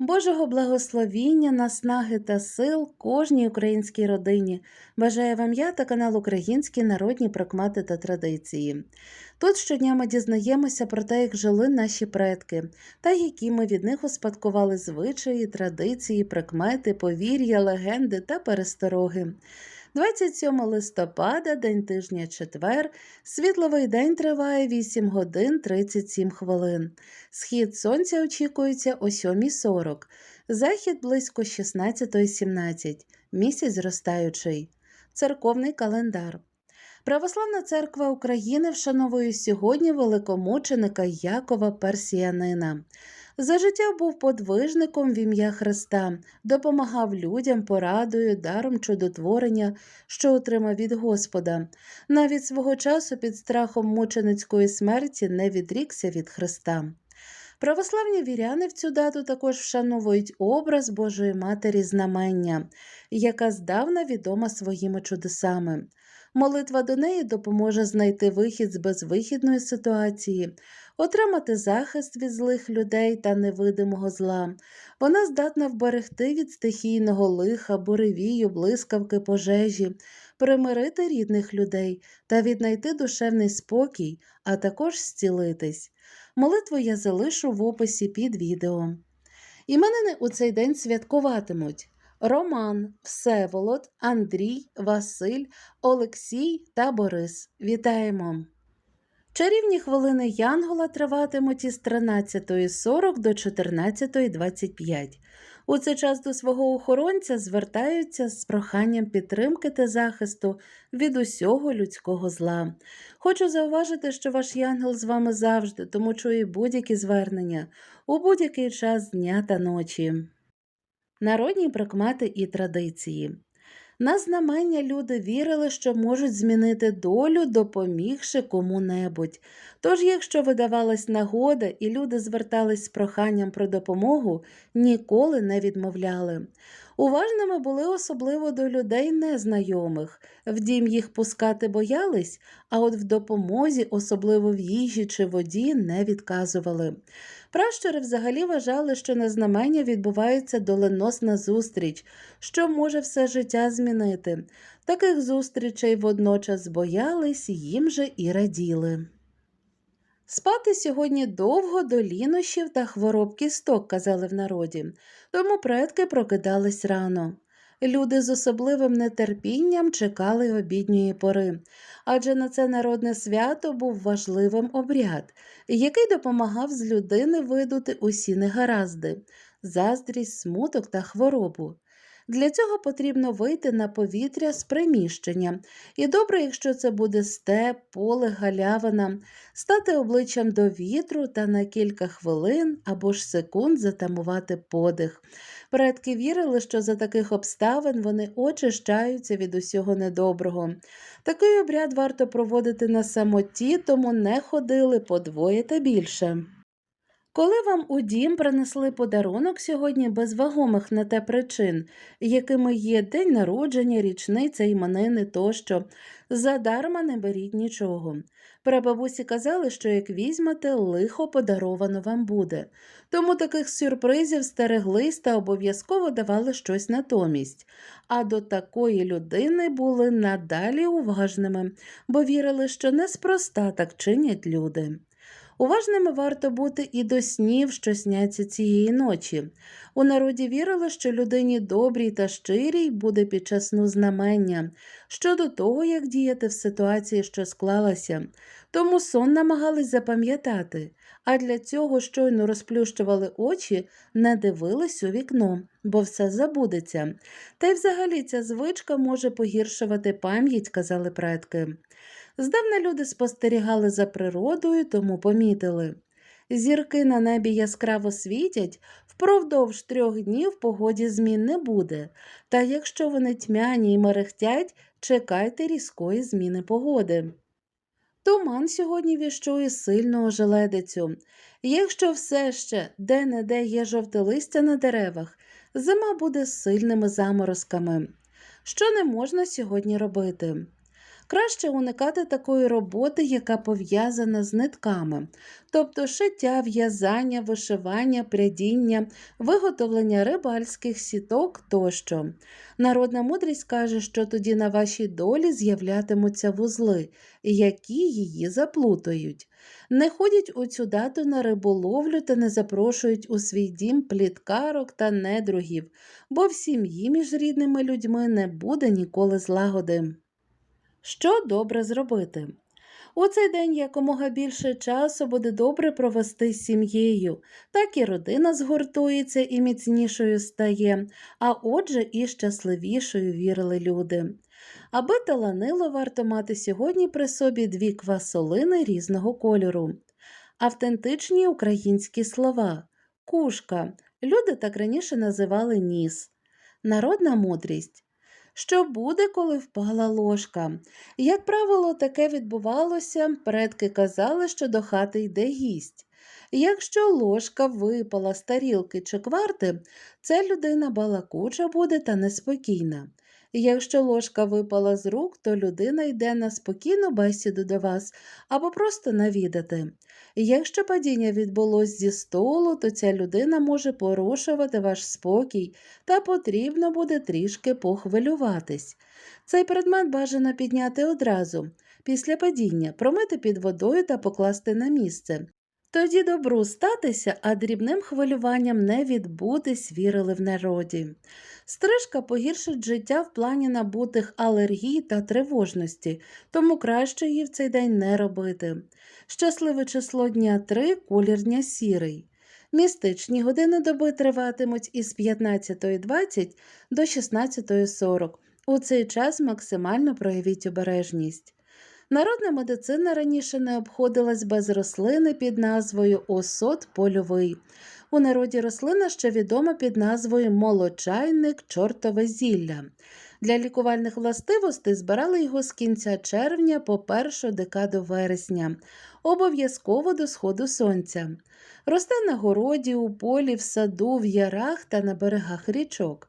Божого благословіння, наснаги та сил кожній українській родині бажає вам я та канал Українські народні прикмати та традиції. Тут щодня ми дізнаємося про те, як жили наші предки, та які ми від них успадкували звичаї, традиції, прикмети, повір'я, легенди та перестороги. 27 листопада, день тижня четвер, світловий день триває 8 годин 37 хвилин. Схід сонця очікується о 7.40, захід близько 16.17, місяць зростаючий. Церковний календар. Православна церква України вшановує сьогодні великомученика Якова Персіянина. За життя був подвижником в ім'я Христа, допомагав людям порадою, даром чудотворення, що отримав від Господа. Навіть свого часу під страхом мученицької смерті не відрікся від Христа. Православні віряни в цю дату також вшановують образ Божої Матері Знамення, яка здавна відома своїми чудесами. Молитва до неї допоможе знайти вихід з безвихідної ситуації, отримати захист від злих людей та невидимого зла. Вона здатна вберегти від стихійного лиха, буревію, блискавки, пожежі, примирити рідних людей та віднайти душевний спокій, а також зцілитись. Молитву я залишу в описі під відео. Іменини у цей день святкуватимуть. Роман, Всеволод, Андрій, Василь, Олексій та Борис. Вітаємо! Чарівні хвилини Янгола триватимуть із 13.40 до 14.25. У цей час до свого охоронця звертаються з проханням підтримки та захисту від усього людського зла. Хочу зауважити, що ваш янгол з вами завжди, тому чує будь-які звернення у будь-який час дня та ночі. Народні прикмети і традиції. На знамення люди вірили, що можуть змінити долю, допомігши кому-небудь. Тож, якщо видавалась нагода і люди звертались з проханням про допомогу, ніколи не відмовляли. Уважними були особливо до людей незнайомих. В дім їх пускати боялись, а от в допомозі, особливо в їжі чи воді, не відказували. Пращури взагалі вважали, що на знамення відбувається доленосна зустріч, що може все життя змінити. Таких зустрічей водночас боялись, їм же і раділи. Спати сьогодні довго до лінощів та хвороб кісток, казали в народі, тому предки прокидались рано. Люди з особливим нетерпінням чекали обідньої пори, адже на це народне свято був важливим обряд, який допомагав з людини видути усі негаразди, заздрість, смуток та хворобу. Для цього потрібно вийти на повітря з приміщення, і добре, якщо це буде степ, поле, галявина, стати обличчям до вітру та на кілька хвилин або ж секунд затамувати подих. Предки вірили, що за таких обставин вони очищаються від усього недоброго. Такий обряд варто проводити на самоті, тому не ходили по двоє та більше. Коли вам у дім принесли подарунок сьогодні без вагомих на те причин, якими є день народження, річниця, іменини тощо, задарма не беріть нічого. Прабабусі казали, що як візьмете, лихо подаровано вам буде. Тому таких сюрпризів стереглись та обов'язково давали щось натомість. А до такої людини були надалі уважними, бо вірили, що неспроста так чинять люди. Уважними варто бути і до снів, що сняться цієї ночі. У народі вірили, що людині добрій та щирій буде під час сну знамення щодо того, як діяти в ситуації, що склалася. Тому сон намагались запам'ятати, а для цього щойно розплющували очі, не дивились у вікно, бо все забудеться. Та й взагалі ця звичка може погіршувати пам'ять, казали предки. Здавна люди спостерігали за природою, тому помітили. Зірки на небі яскраво світять, впродовж трьох днів погоді змін не буде, та якщо вони тьмяні й мерехтять, чекайте різкої зміни погоди. Туман сьогодні віщує сильну ожеледицю. Якщо все ще де-не-де є жовте листя на деревах, зима буде сильними заморозками. Що не можна сьогодні робити? Краще уникати такої роботи, яка пов'язана з нитками, тобто шиття, в'язання, вишивання, прядіння, виготовлення рибальських сіток тощо. Народна мудрість каже, що тоді на вашій долі з'являтимуться вузли, які її заплутають. Не ходять у цю дату на риболовлю та не запрошують у свій дім пліткарок та недругів, бо в сім'ї між рідними людьми не буде ніколи злагоди. Що добре зробити? У цей день якомога більше часу буде добре провести з сім'єю, так і родина згуртується і міцнішою стає, а отже і щасливішою вірили люди. Аби таланило, варто мати сьогодні при собі дві квасолини різного кольору. Автентичні українські слова. Кушка. Люди так раніше називали ніс. Народна мудрість. Що буде, коли впала ложка? Як правило, таке відбувалося, предки казали, що до хати йде гість. Якщо ложка випала з тарілки чи кварти, це людина балакуча буде та неспокійна. Якщо ложка випала з рук, то людина йде на спокійну бесіду до вас або просто навідати. Якщо падіння відбулось зі столу, то ця людина може порушувати ваш спокій та потрібно буде трішки похвилюватись. Цей предмет бажано підняти одразу, після падіння, промити під водою та покласти на місце. Тоді добру статися, а дрібним хвилюванням не відбутись, вірили в народі. Стрижка погіршить життя в плані набутих алергій та тривожності, тому краще її в цей день не робити. Щасливе число дня 3, колір дня сірий. Містичні години доби триватимуть із 15.20 до 16.40. У цей час максимально проявіть обережність. Народна медицина раніше не обходилась без рослини під назвою осот польовий. У народі рослина ще відома під назвою молочайник чортове зілля. Для лікувальних властивостей збирали його з кінця червня по першу декаду вересня, обов'язково до сходу сонця. Росте на городі, у полі, в саду, в ярах та на берегах річок.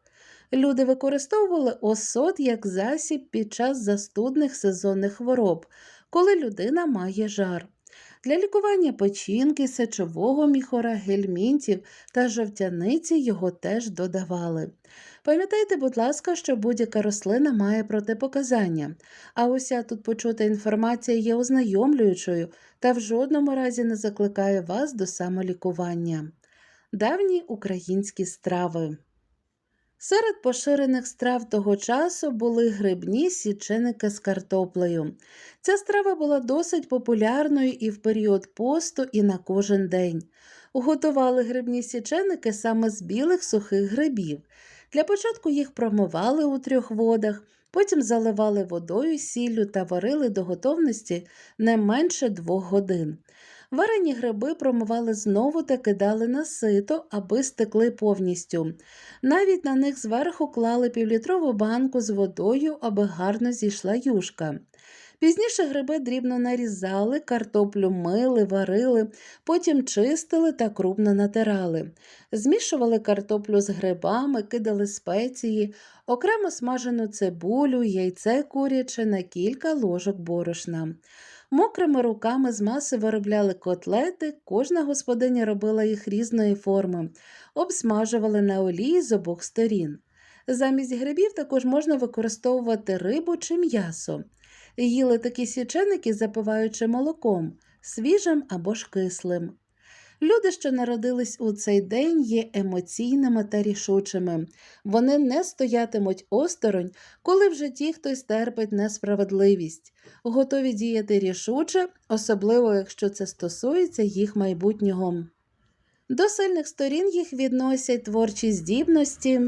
Люди використовували осот як засіб під час застудних сезонних хвороб, коли людина має жар. Для лікування печінки, сечового міхора, гельмінтів та жовтяниці його теж додавали. Пам'ятайте, будь ласка, що будь-яка рослина має протипоказання, а уся тут почута інформація є ознайомлюючою та в жодному разі не закликає вас до самолікування. Давні українські страви. Серед поширених страв того часу були грибні січеники з картоплею. Ця страва була досить популярною і в період посту, і на кожен день. Готували грибні січеники саме з білих сухих грибів. Для початку їх промивали у трьох водах, потім заливали водою, сіллю та варили до готовності не менше двох годин. Варені гриби промивали знову та кидали на сито, аби стекли повністю. Навіть на них зверху клали півлітрову банку з водою, аби гарно зійшла юшка. Пізніше гриби дрібно нарізали, картоплю мили, варили, потім чистили та крупно натирали. Змішували картоплю з грибами, кидали спеції, окремо смажену цибулю, яйце куряче на кілька ложок борошна. Мокрими руками з маси виробляли котлети, кожна господиня робила їх різної форми, обсмажували на олії з обох сторін. Замість грибів також можна використовувати рибу чи м'ясо. Їли такі січеники, запиваючи молоком, свіжим або ж кислим. Люди, що народились у цей день, є емоційними та рішучими. Вони не стоятимуть осторонь, коли в житті хтось терпить несправедливість, готові діяти рішуче, особливо якщо це стосується їх майбутнього. До сильних сторін їх відносять творчі здібності,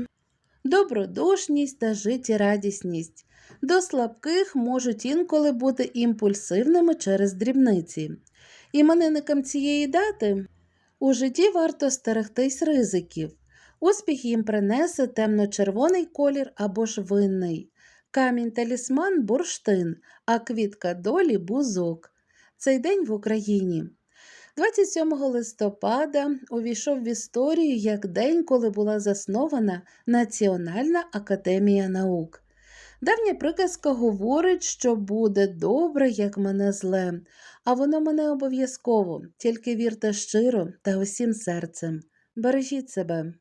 добродушність та життєрадісність. До слабких можуть інколи бути імпульсивними через дрібниці. Іменинникам цієї дати у житті варто стерегтись ризиків. Успіх їм принесе темно-червоний колір або ж винний. Камінь талісман бурштин, а квітка долі бузок. Цей день в Україні. 27 листопада увійшов в історію як день, коли була заснована Національна академія наук. Давня приказка говорить, що буде добре, як мене зле, а воно мене обов'язково, тільки вірте щиро та усім серцем. Бережіть себе.